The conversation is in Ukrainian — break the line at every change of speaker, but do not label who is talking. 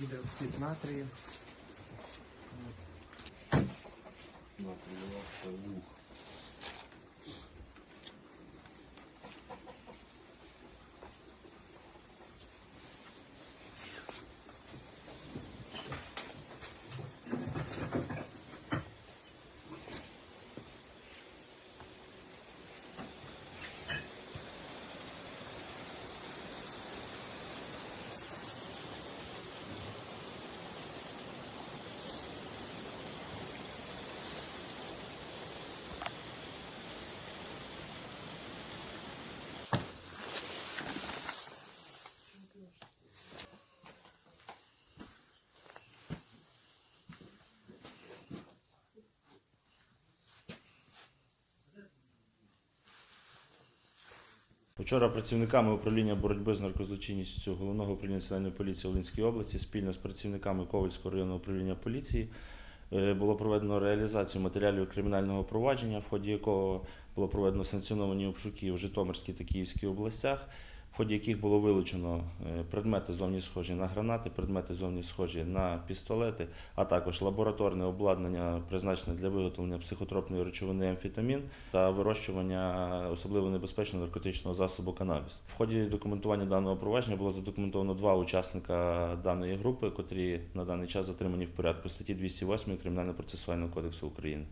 буде оксид натрію.
Вчора працівниками управління боротьби з наркозлочинністю головного управління національної поліції Волинської області спільно з працівниками Ковальського районного управління поліції е, було проведено реалізацію матеріалів кримінального провадження, в ході якого було проведено санкціоновані обшуки в Житомирській та Київській областях, в ході яких було вилучено е, предмети зовні схожі на гранати, предмети зовні схожі на пістолети, а також лабораторне обладнання, призначене для виготовлення психотропної речовини амфетамін та вирощування особливо небезпечного наркотичного засобу канабіс. В ході документування даного провадження було задокументовано два учасника даної групи, котрі на даний час затримані в порядку статті 208 Кримінально-процесуального кодексу України.